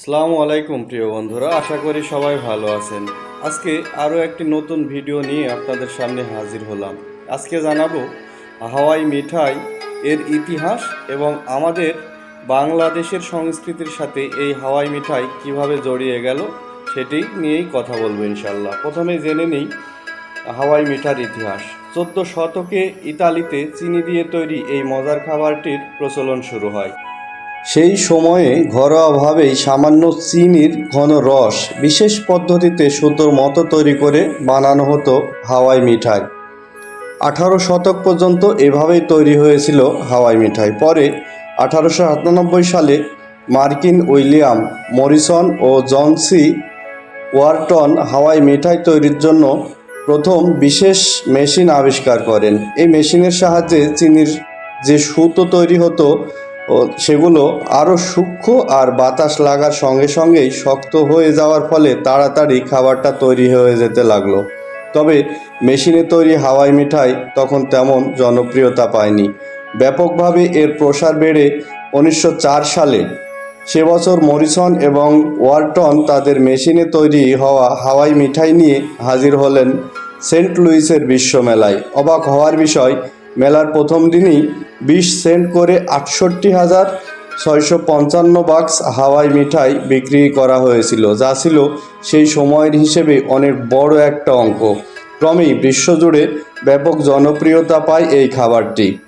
আসসালামু আলাইকুম, প্রিয় বন্ধুরা। আশা করি সবাই ভালো আছেন। আজকে আরও একটি নতুন ভিডিও নিয়ে আপনাদের সামনে হাজির হলাম। আজকে জানাব হাওয়াই মিঠাই এর ইতিহাস এবং আমাদের বাংলাদেশের সংস্কৃতির সাথে এই হাওয়াই মিঠাই কীভাবে জড়িয়ে গেল সেটি নিয়েই কথা বলব ইনশাল্লাহ প্রথমে জেনে নিই হাওয়াই মিঠার ইতিহাস। চোদ্দ শতকে ইতালিতে চিনি দিয়ে তৈরি এই মজার খাবারটির প্রচলন শুরু হয়। সেই সময়ে ঘরোয়াভাবেই সামান্য চিনির ঘন রস বিশেষ পদ্ধতিতে সুতোর মতো তৈরি করে বানানো হতো হাওয়াই মিঠাই। আঠারো শতক পর্যন্ত এভাবেই তৈরি হয়েছিল হাওয়াই মিঠাই। পরে আঠারোশো সাতানব্বই সালে মার্কিন উইলিয়াম মরিসন ও জন সি ওয়ারটন হাওয়াই মিঠাই তৈরির জন্য প্রথম বিশেষ মেশিন আবিষ্কার করেন। এই মেশিনের সাহায্যে চিনির যে সুতো তৈরি হতো ও সেগুলো আরও সূক্ষ্ম আর বাতাস লাগার সঙ্গে সঙ্গেই শক্ত হয়ে যাওয়ার ফলে তাড়াতাড়ি খাবারটা তৈরি হয়ে যেতে লাগল। তবে মেশিনে তৈরি হাওয়াই মিঠাই তখন তেমন জনপ্রিয়তা পায়নি। ব্যাপকভাবে এর প্রসার বেড়ে উনিশশো চার সালে। সে বছর মরিসন এবং ওয়ারটন তাদের মেশিনে তৈরি হওয়া হাওয়াই মিঠাই নিয়ে হাজির হলেন সেন্ট লুইসের বিশ্বমেলায়। অবাক হওয়ার বিষয় মেলার প্রথম দিনই বিশ সেন্ট করে আটষট্টি হাজার ছয়শো পঞ্চান্ন বাক্স হাওয়াই মিঠাই বিক্রি করা হয়েছিল, যা ছিল সেই সময়ের হিসেবে অনেক বড় একটা অঙ্ক। ক্রমেই বিশ্বজুড়ে ব্যাপক জনপ্রিয়তা পায় এই খাবারটি।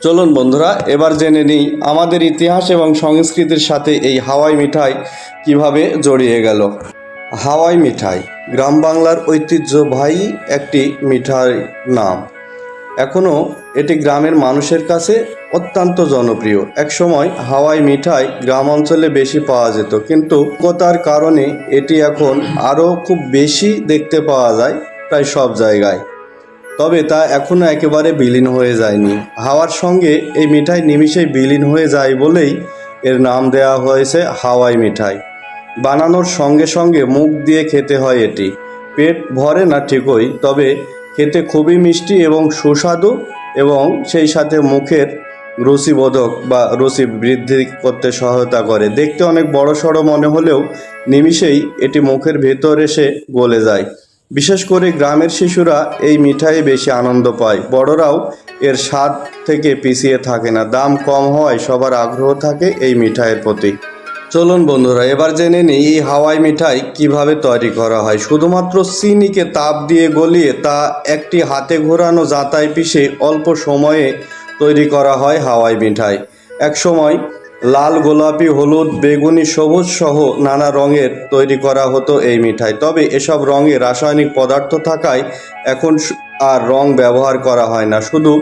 চলুন বন্ধুরা, এবার জেনে নিই আমাদের ইতিহাস এবং সংস্কৃতির সাথে এই হাওয়াই মিঠাই কীভাবে জড়িয়ে গেল। হাওয়াই মিঠাই, গ্রাম বাংলার ঐতিহ্যবাহী একটি মিঠাই নাম। এখনও এটি গ্রামের মানুষের কাছে অত্যন্ত জনপ্রিয়। একসময় হাওয়াই মিঠাই গ্রাম অঞ্চলে বেশি পাওয়া যেত, কিন্তু কোতার কারণে এটি এখন আরও খুব বেশি দেখতে পাওয়া যায় প্রায় সব জায়গায়। তবে তা এখনও একেবারে বিলীন হয়ে যায়নি। হাওয়ার সঙ্গে এই মিঠাই নিমিষেই বিলীন হয়ে যায় বলেই এর নাম দেওয়া হয়েছে হাওয়াই মিঠাই। বানানোর সঙ্গে সঙ্গে মুখ দিয়ে খেতে হয় এটি। পেট ভরে না ঠিকই, তবে খেতে খুবই মিষ্টি এবং সুস্বাদু এবং সেই সাথে মুখের রুচিবোধক বা রুচি বৃদ্ধি করতে সহায়তা করে। দেখতে অনেক বড় সড়ো মনে হলেও নিমিষেই এটি মুখের ভেতর এসে গলে যায়। বিশেষ করে গ্রামের শিশুরা এই মিঠাই বেশি আনন্দ পায়। বড়রাও এর স্বাদ থেকে পিছিয়ে থাকে না। দাম কম হওয়ায় সবার আগ্রহ থাকে এই মিঠাইয়ের প্রতি। চলুন বন্ধুরা, এবার জেনে নিই এই হাওয়াই মিঠাই কীভাবে তৈরি করা হয়। শুধুমাত্র চিনিকে তাপ দিয়ে গলিয়ে তা একটি হাতে ঘোরানো জাঁতায় পিষে অল্প সময়ে তৈরি করা হয় হাওয়াই মিঠাই। এক সময় লাল গোলাপি, হলুদ, বেগুনি, সবুজ সহ নানা রঙের তৈরি করা হতো এই মিঠাই। তবে এসব রঙে রাসায়নিক পদার্থ থাকায় এখন আর রং ব্যবহার করা হয় না। শুধু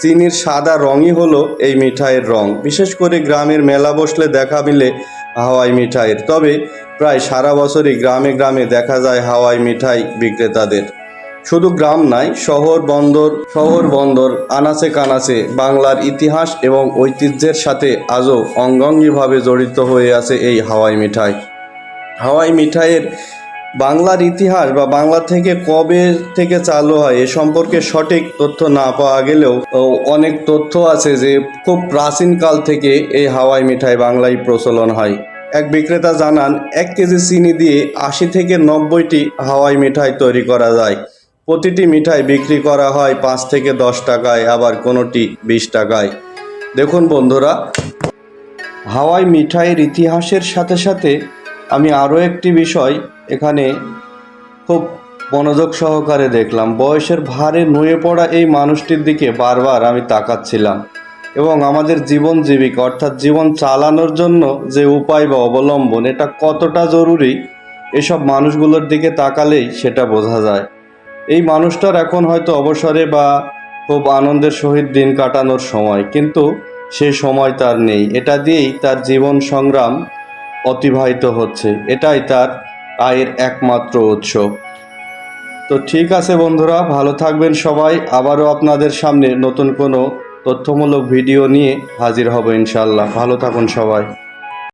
চিনির সাদা রঙই হলো এই মিঠাইয়ের রং। বিশেষ করে গ্রামের মেলা বসলে দেখা মিলে হাওয়াই মিঠাইয়ের। তবে প্রায় সারা বছরই গ্রামে গ্রামে দেখা যায় হাওয়াই মিঠাই বিক্রেতাদের। শুধু গ্রাম নাই, শহর বন্দর শহর বন্দর, আনাচে কানাচে বাংলার ইতিহাস এবং ঐতিহ্যের সাথে আজও অঙ্গাঙ্গিভাবে জড়িত হয়ে আছে এই হাওয়াই মিঠাই। হাওয়াই মিঠাইয়ের বাংলার ইতিহাস বা বাংলা থেকে কবে থেকে চালু হয় এ সম্পর্কে সঠিক তথ্য না পাওয়া গেলেও অনেক তথ্য আছে যে খুব প্রাচীনকাল থেকে এই হাওয়াই মিঠাই বাংলায় প্রচলন হয়। এক বিক্রেতা জানান, এক কেজি চিনি দিয়ে আশি থেকে নব্বইটি হাওয়াই মিঠাই তৈরি করা যায়। প্রতিটি মিঠাই বিক্রি করা হয় পাঁচ থেকে দশ টাকায়, আবার কোনোটি বিশ টাকায়। দেখুন বন্ধুরা, হাওয়াই মিঠাইয়ের ইতিহাসের সাথে সাথে আমি আরও একটি বিষয় এখানে খুব মনোযোগ সহকারে দেখলাম। বয়সের ভারে নুয়ে পড়া এই মানুষটির দিকে বারবার আমি তাকাচ্ছিলাম এবং আমাদের জীবন জীবিকা, অর্থাৎ জীবন চালানোর জন্য যে উপায় বা অবলম্বন, এটা কতটা জরুরি, এসব মানুষগুলোর দিকে তাকালেই সেটা বোঝা যায়। এই মানুষটার এখন হয়তো অবসরে বা খুব আনন্দের সহিত দিন কাটানোর সময়, কিন্তু সে সময় তার নেই। এটা দিয়েই তার জীবন সংগ্রাম অতিবাহিত হচ্ছে। এটাই তার আয়ের একমাত্র উৎস। তো ঠিক আছে বন্ধুরা, ভালো থাকবেন সবাই। আবারও আপনাদের সামনে নতুন কোনো তথ্যমূলক ভিডিও নিয়ে হাজির হব ইনশাল্লাহ ভালো থাকুন সবাই।